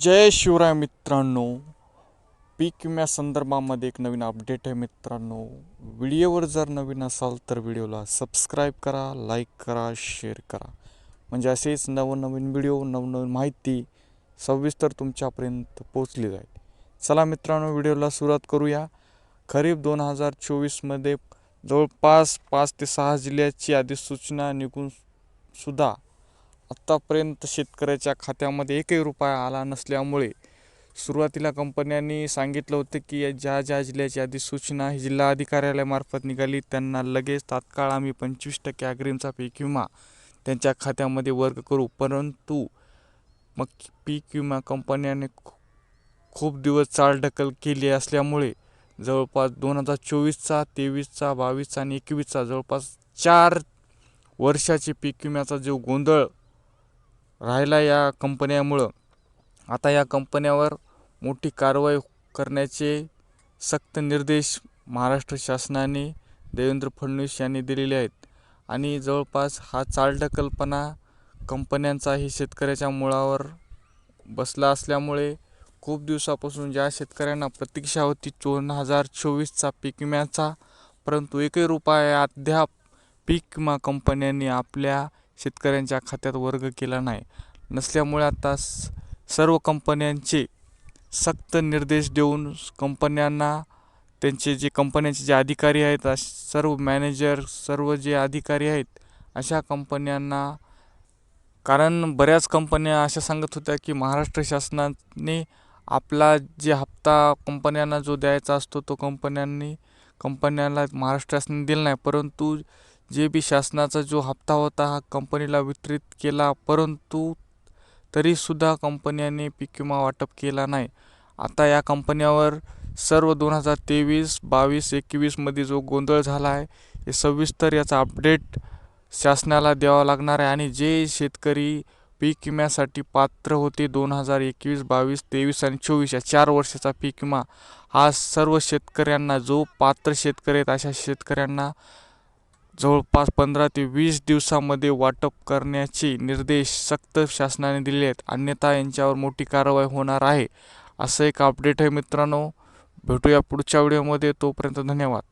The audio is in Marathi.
जय शिवराय मित्रांनो. पीक विम्या संदर्भामध्ये एक नवीन अपडेट आहे मित्रांनो. व्हिडिओवर जर नवीन असाल तर व्हिडिओला सबस्क्राईब करा लाईक करा शेअर करा. म्हणजे असेच नवनवीन व्हिडिओ नवनवीन माहिती सविस्तर तुमच्यापर्यंत पोचली जाईल. चला मित्रांनो व्हिडिओला सुरुवात करूया. खरीप दोन हजार चोवीसमध्ये जवळपास पाच ते सहा जिल्ह्याची अधिसूचना निघून सुद्धा आत्तापर्यंत शेतकऱ्याच्या खात्यामध्ये एकही रुपया आला नसल्यामुळे सुरुवातीला कंपन्यांनी सांगितलं होतं की ज्या ज्या जिल्ह्याची अधिसूचना ही जिल्हा अधिकाऱ्यालयामार्फत निघाली त्यांना लगेच तात्काळ आम्ही पंचवीस टक्के अग्रिमचा पीक विमा त्यांच्या खात्यामध्ये वर्ग करू. परंतु मग पीक विमा कंपन्याने खूप दिवस चालढकल केली असल्यामुळे जवळपास दोन हजार चोवीसचा तेवीसचा बावीसचा आणि एकवीसचा जवळपास चार वर्षाचे पीक विम्याचा जो गोंधळ राहिला या कंपन्यामुळं. आता या कंपन्यावर मोठी कारवाई करण्याचे सक्त निर्देश महाराष्ट्र शासनाने देवेंद्र फडणवीस यांनी दिलेले आहेत. आणि जवळपास हा चालढकलपणा कंपन्यांचाही शेतकऱ्याच्या मुळावर बसला असल्यामुळे खूप दिवसापासून ज्या शेतकऱ्यांना प्रतीक्षा होती दोन हजार चोवीसचा पीक विम्याचा परंतु एकही रुपया अद्याप पीक विमा कंपन्यांनी आपल्या शेतकऱ्यांच्या खात्यात वर्ग केला नाही. नसल्यामुळे आता सर्व कंपन्यांचे सक्त निर्देश देऊन कंपन्यांना त्यांचे जे कंपन्यांचे जे अधिकारी आहेत सर्व मॅनेजर सर्व जे अधिकारी आहेत अशा कंपन्यांना कारण बऱ्याच कंपन्या अशा सांगत होत्या की महाराष्ट्र शासनाने आपला जे हप्ता कंपन्यांना जो द्यायचा असतो तो कंपन्यांनी कंपन्यांना महाराष्ट्र शासनाने दिला नाही. परंतु जे बी शासनाचा जो हप्ता होता हा कंपनीला वितरित केला परंतु तरीसुद्धा कंपन्याने पीक विमा वाटप केला नाही. आता या कंपन्यावर सर्व दोन हजार तेवीस बावीस एकवीसमध्ये जो गोंधळ झाला आहे हे सविस्तर याचा अपडेट शासनाला द्यावा लागणार आहे. आणि जे शेतकरी पीक विम्यासाठी पात्र होते दोन हजार एकवीस बावीस तेवीस आणि चोवीस या चार वर्षाचा पीक विमा हा सर्व शेतकऱ्यांना जो पात्र शेतकरी आहेत अशा शेतकऱ्यांना जवळपास पंधरा ते वीस दिवसामध्ये वाटप करण्याचे निर्देश सक्त शासनाने दिले आहेत. अन्यथा यांच्यावर मोठी कारवाई होणार आहे. असं एक अपडेट आहे मित्रांनो. भेटूया पुढच्या व्हिडिओमध्ये तोपर्यंत धन्यवाद.